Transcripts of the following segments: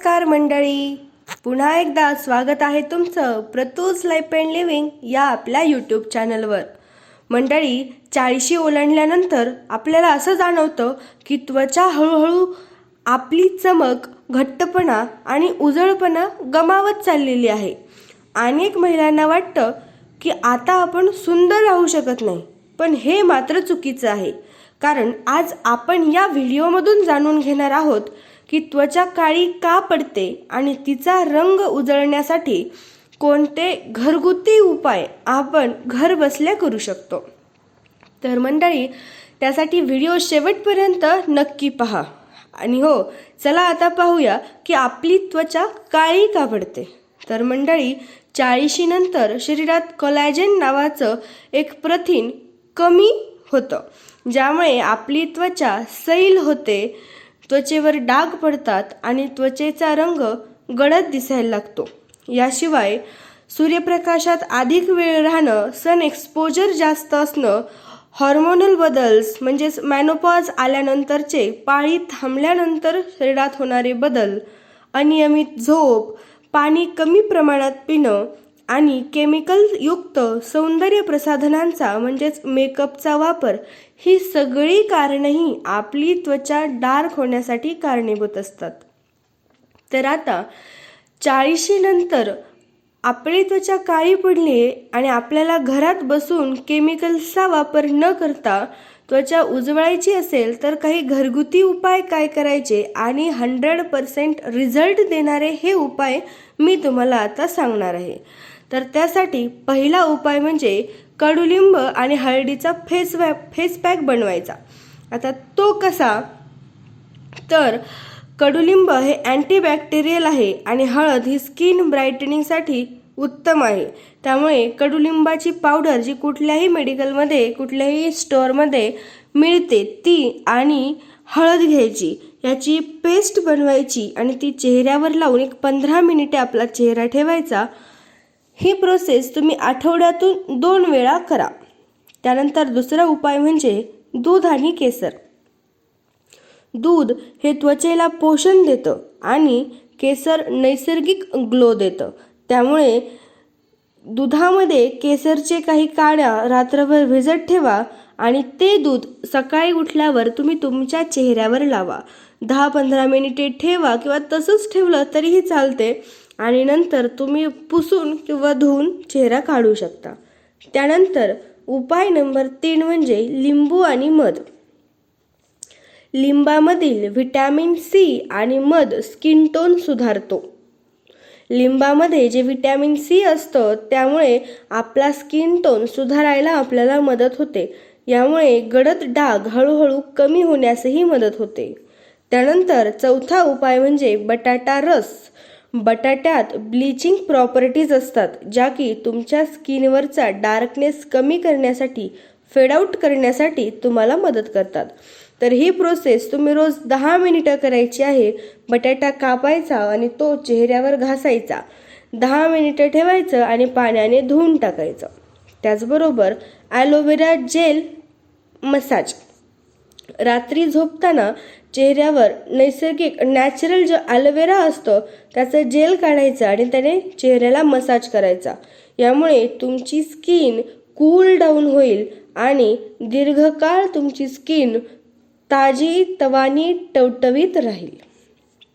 नमस्कार मंडळी. पुन्हा एकदा स्वागत आहे तुमचं प्रतूज लाईफ अँड लिव्हिंग या आपल्या यूट्यूब चॅनलवर. मंडळी चाळीशी ओलांडल्यानंतर आपल्याला असं जाणवतं की त्वचा हळूहळू आपली चमक घट्टपणा आणि उजळपणा गमावत चाललेली आहे. अनेक महिलांना वाटतं की आता आपण सुंदर राहू शकत नाही पण हे मात्र चुकीचं आहे. कारण आज आपण या व्हिडिओमधून जाणून घेणार आहोत की त्वचा काळी का पडते आणि तिचा रंग उजळण्यासाठी कोणते घरगुती उपाय आपण घर बसल्या करू शकतो? तर मंडळी त्यासाठी व्हिडिओ शेवटपर्यंत नक्की पहा. आणि हो चला आता पाहूया की आपली त्वचा काळी का पडते? तर मंडळी चाळीशीनंतर शरीरात कोलॅजन नावाचं एक प्रथिन कमी होतं ज्यामुळे आपली त्वचा सैल होते त्वचेवर डाग पडतात आणि त्वचेचा रंग गडद दिसायला लागतो. याशिवाय सूर्यप्रकाशात अधिक वेळ राहणं सन एक्सपोजर जास्त असणं हॉर्मोनल बदल्स म्हणजेच मॅनोपॉज आल्यानंतरचे पाळी थांबल्यानंतर शरीरात होणारे बदल अनियमित झोप पाणी कमी प्रमाणात पिणं आणि केमिकलयुक्त सौंदर्य प्रसाधनांचा म्हणजेच मेकअपचा वापर ही सगळी कारणंही आपली त्वचा डार्क होण्यासाठी कारणीभूत असतात. तर आता चाळीशी नंतर आपली त्वचा काळी पडली आणि आपल्याला घरात बसून केमिकल्सचा वापर न करता त्वचा उजवायची असेल तर काही घरगुती उपाय काय करायचे आणि हंड्रेड पर्सेंट रिझल्ट देणारे हे उपाय मी तुम्हाला आता सांगणार आहे. तर त्यासाठी पहिला उपाय म्हणजे कडुलिंब आणि हळदीचा फेस वॅ फेस पॅक बनवायचा. आता तो कसा? तर कडुलिंब हे अँटीबॅक्टेरियल आहे आणि हळद ही स्किन ब्राईटनिंगसाठी उत्तम आहे. त्यामुळे कडुलिंबाची पावडर जी कुठल्याही मेडिकलमध्ये कुठल्याही स्टोअरमध्ये मिळते ती आणि हळद घ्यायची. याची पेस्ट बनवायची आणि ती चेहऱ्यावर लावून एक पंधरा मिनिटे आपला चेहरा ठेवायचा. ही प्रोसेस तुम्ही आठवड्यातून दोन वेळा करा. त्यानंतर दुसरा उपाय म्हणजे दूध आणि केसर. दूध हे त्वचेला पोषण देतं आणि केसर नैसर्गिक ग्लो देतं. त्यामुळे दुधामध्ये केसरचे काही काड्या रात्रभर भिजत ठेवा आणि ते दूध सकाळी उठल्यावर तुम्ही तुमच्या चेहऱ्यावर लावा. दहा पंधरा मिनिटे ठेवा किंवा तसंच ठेवलं तरीही चालते आणि नंतर तुम्ही पुसून किंवा धुवून चेहरा काढू शकता. त्यानंतर उपाय नंबर तीन म्हणजे लिंबू आणि मध. लिंबामधील व्हिटॅमिन सी आणि मध स्किन टोन सुधारतो. लिंबामध्ये जे व्हिटॅमिन सी असतं त्यामुळे आपला स्किन टोन सुधारायला आपल्याला मदत होते. यामुळे गडद डाग हळूहळू कमी होण्यासही मदत होते. त्यानंतर चौथा उपाय म्हणजे बटाटा रस. बटाट्यात ब्लिचिंग प्रॉपर्टीज असतात ज्या की तुमच्या स्किनवरचा डार्कनेस कमी करण्यासाठी फेडआउट करण्यासाठी तुम्हाला मदत करतात. तर ही प्रोसेस तुम्ही रोज दहा मिनिटं करायची आहे. बटाटा कापायचा आणि तो चेहऱ्यावर घासायचा. दहा मिनिटं ठेवायचं आणि पाण्याने धुवून टाकायचं. त्याचबरोबर ॲलोवेरा जेल मसाज रात्री झोपताना चेहऱ्यावर नैसर्गिक नॅचरल जो ॲलोवेरा असतो त्याचं जेल काढायचं आणि त्याने चेहऱ्याला मसाज करायचा. यामुळे तुमची स्किन कूल डाऊन होईल आणि दीर्घकाळ तुमची स्किन ताजी तवानी टवटवीत राहील.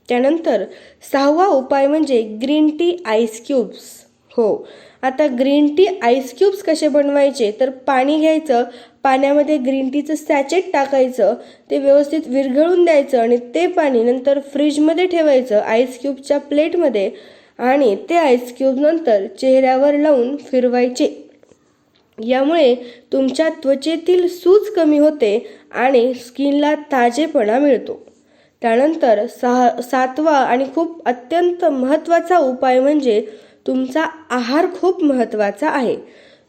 त्यानंतर सहावा उपाय म्हणजे ग्रीन टी आईस क्यूब्स. हो आता ग्रीन टी आईस क्यूब्स कसे बनवायचे? तर पाणी घ्यायचं पाण्यामध्ये ग्रीन टीचं सॅचेट टाकायचं ते व्यवस्थित विरघळून द्यायचं आणि ते पाणी नंतर फ्रीजमध्ये ठेवायचं आईस क्यूबच्या प्लेटमध्ये आणि ते आईस क्यूब नंतर चेहऱ्यावर लावून फिरवायचे. यामुळे तुमच्या त्वचेतील सूज कमी होते आणि स्किनला ताजेपणा मिळतो. त्यानंतर सहा सातवा आणि खूप अत्यंत महत्त्वाचा उपाय म्हणजे तुमचा आहार खूप महत्त्वाचा आहे.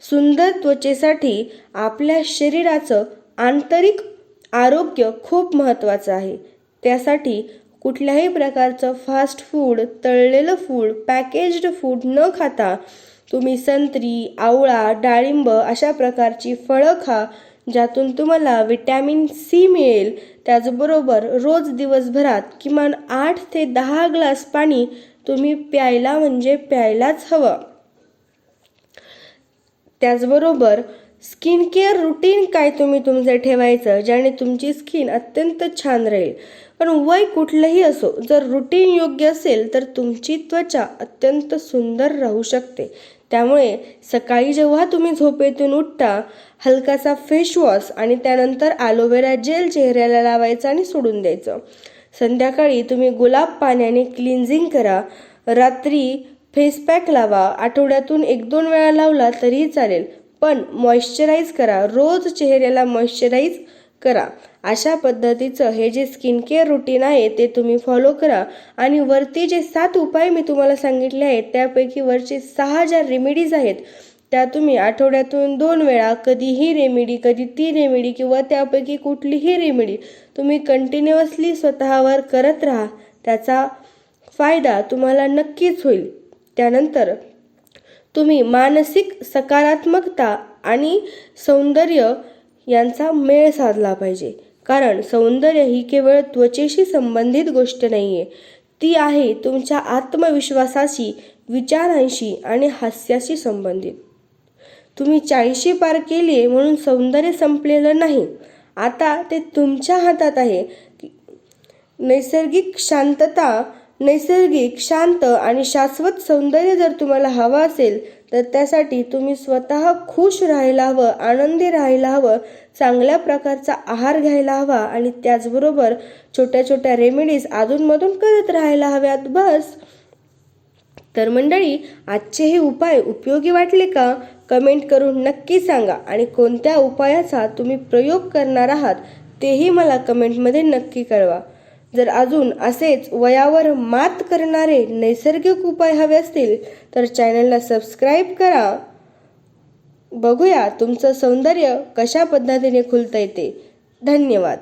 सुंदर त्वचेसाठी आपल्या शरीराचं आंतरिक आरोग्य खूप महत्त्वाचं आहे. त्यासाठी कुठल्याही प्रकारचं फास्ट फूड तळलेलं फूड पॅकेज्ड फूड न खाता तुम्ही संत्री आवळा डाळिंब अशा प्रकारची फळं खा ज्यातून तुम्हाला विटॅमिन सी मिळेल. त्याचबरोबर रोज दिवसभरात किमान आठ ते दहा ग्लास पाणी तुम्ही प्यायला म्हणजे प्यायलाच हवं. त्याचबरोबर स्किन केअर रुटीन काय तुम्ही तुमचं ठेवायचं ज्याने तुमची स्किन अत्यंत छान राहील. पण वय कुठलंही असो जर रुटीन योग्य असेल तर तुमची त्वचा अत्यंत सुंदर राहू शकते. त्यामुळे सकाळी जेव्हा तुम्ही झोपेतून उठता हलकासा फेशवॉश आणि त्यानंतर ॲलोवेरा जेल चेहऱ्याला लावायचं आणि सोडून द्यायचं. संध्याकाळी तुम्ही गुलाब पाण्याने क्लिन्झिंग करा. रात्री फेस पॅक लावा. आठवड्यातून एक दोन वेळा लावला तरीही चालेल. पण मॉइश्चराईज करा. रोज चेहऱ्याला मॉइश्चराईज करा. अशा पद्धतीचं हे जे स्किन केअर रुटीन आहे ते तुम्ही फॉलो करा. आणि वरती जे सात उपाय मी तुम्हाला सांगितले आहेत त्यापैकी वरचे सहा ज्या रेमेडीज आहेत त्या तुम्ही आठवड्यातून दोन वेळा कधीही रेमेडी कधी ती रेमेडी किंवा त्यापैकी कुठलीही रेमेडी तुम्ही कंटिन्युअसली स्वतःवर करत राहा. त्याचा फायदा तुम्हाला नक्कीच होईल. त्यानंतर तुम्ही मानसिक सकारात्मकता आणि सौंदर्य यांचा मेळ साधला पाहिजे. कारण सौंदर्य ही केवळ त्वचेशी संबंधित गोष्ट नाही आहे ती आहे तुमच्या आत्मविश्वासाशी विचारांशी आणि हास्याशी संबंधित. तुम्ही चाळीशी पार केली आहे म्हणून सौंदर्य संपलेलं नाही. आता ते तुमच्या हातात आहे. नैसर्गिक शांतता नैसर्गिक शांत आणि शाश्वत सौंदर्य जर तुम्हाला हवं असेल तर त्यासाठी तुम्ही स्वतः खुश राहायला हवं आनंदी राहायला हवं चांगल्या प्रकारचा आहार घ्यायला हवा आणि त्याचबरोबर छोट्या छोट्या रेमेडीज अधूनमधून करत राहायला हव्यात. बस. तर मंडळी आजचे हे उपाय उपयोगी वाटले का? कमेंट करून नक्की सांगा आणि कोणत्या उपायाचा तुम्ही प्रयोग करणार आहात तेही मला कमेंटमध्ये नक्की कळवा. जर अजून असेच वयावर मात करणारे नैसर्गिक उपाय हवे असतील तर चॅनलला सबस्क्राईब करा. बघूया तुमचं सौंदर्य कशा पद्धतीने खुलता येते. धन्यवाद.